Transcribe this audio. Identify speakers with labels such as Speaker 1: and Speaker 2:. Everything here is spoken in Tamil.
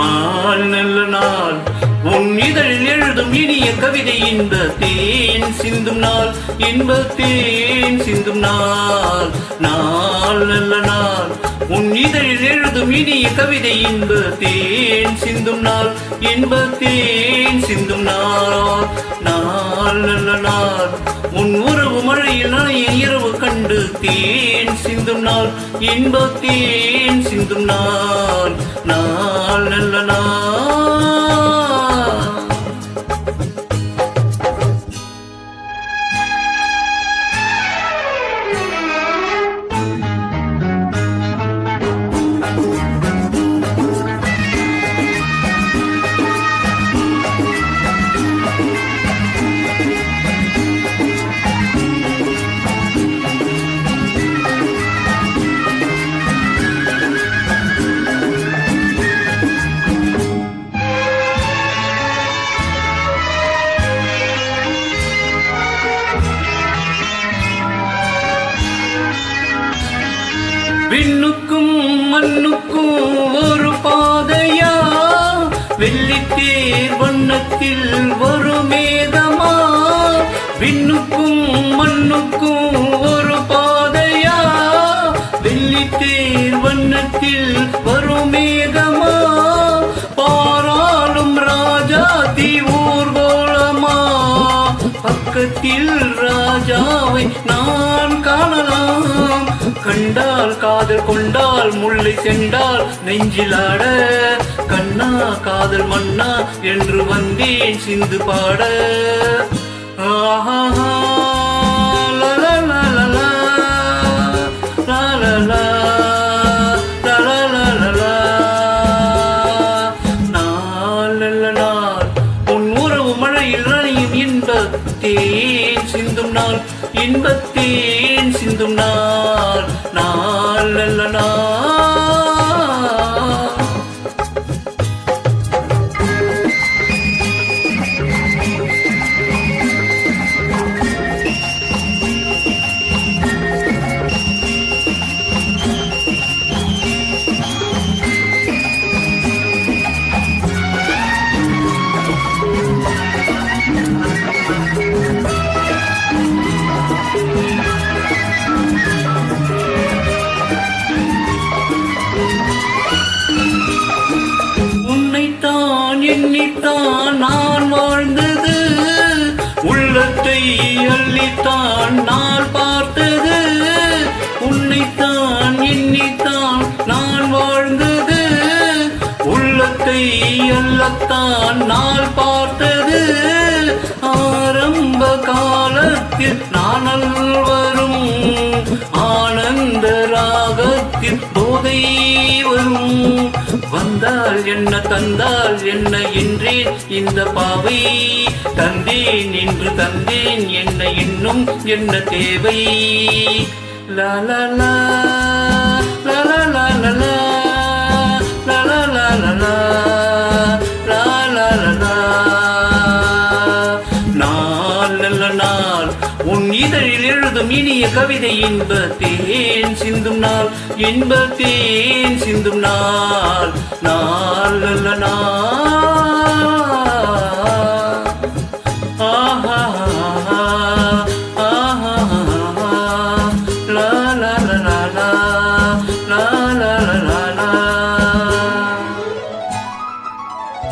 Speaker 1: நாள் நல்ல நாள். உன் இதழில் எழுதும் இனிய கவிதை இன்ப தேன் சிந்தும் நாள் இன்ப தேன் சிந்தும் நாள். நாள் நல்ல நாள். உன் இதழில் எழுதும் இனிய கவிதை இன்ப தேன் சிந்தும் நாள் இன்ப தேன் இன்பத்தேன் சிந்தும் நாள் இன்பத்தேன் சிந்தும் நான். நாள் நல்ல நாள் விண்ணுக்கும் மண்ணுக்கும் ஒரு பாதையா? வெள்ளித்தேர் வண்ணத்தில் ஒரு மேதமா? விண்ணுக்கும் மண்ணுக்கும் ஒரு பாதையா? வெள்ளித்தேர் வண்ணத்தில் ஒரு மேதமா? பாராளும் ராஜா ஊர்கோளமா? பக்கத்தில் ராஜாவை நான் காணலாம். கண்டால் காதல் கொண்டால் முல்லை சென்றால் நெஞ்சிலாட கண்ணா காதல் மன்னா என்று வந்தேன் சிந்து பாட. இன்பத்தேன் சிந்தும் நாள் இன்பத்தேன் சிந்தும் நாள் நாள் நல்ல நாள். அள்ளித்தான் நான் வாழ்ந்தது. உள்ளத்தை அள்ளித்தான் நான் பார்த்தது. உன்னைத்தான் எண்ணித்தான் நான் வாழ்ந்தது. உள்ளத்தை அள்ளத்தான் நான் பார்த்தது. ஆரம்ப காலத்தில் நான் வரும் ஆனந்த ராகத்தில் போதை வரும். வந்தால் என்ன தந்தால் என்ன என்றேன் இந்த பாவை? தந்தேன் என்று தந்தேன் என்ன இன்னும் என்ன தேவை? லாலா லா லாலா லா லா இனிய கவிதை இன்பத்தேன் சிந்தும் நாள் இன்பத்தேன் தேன் சிந்தும் நாள். நாள் நல்ல நாள்.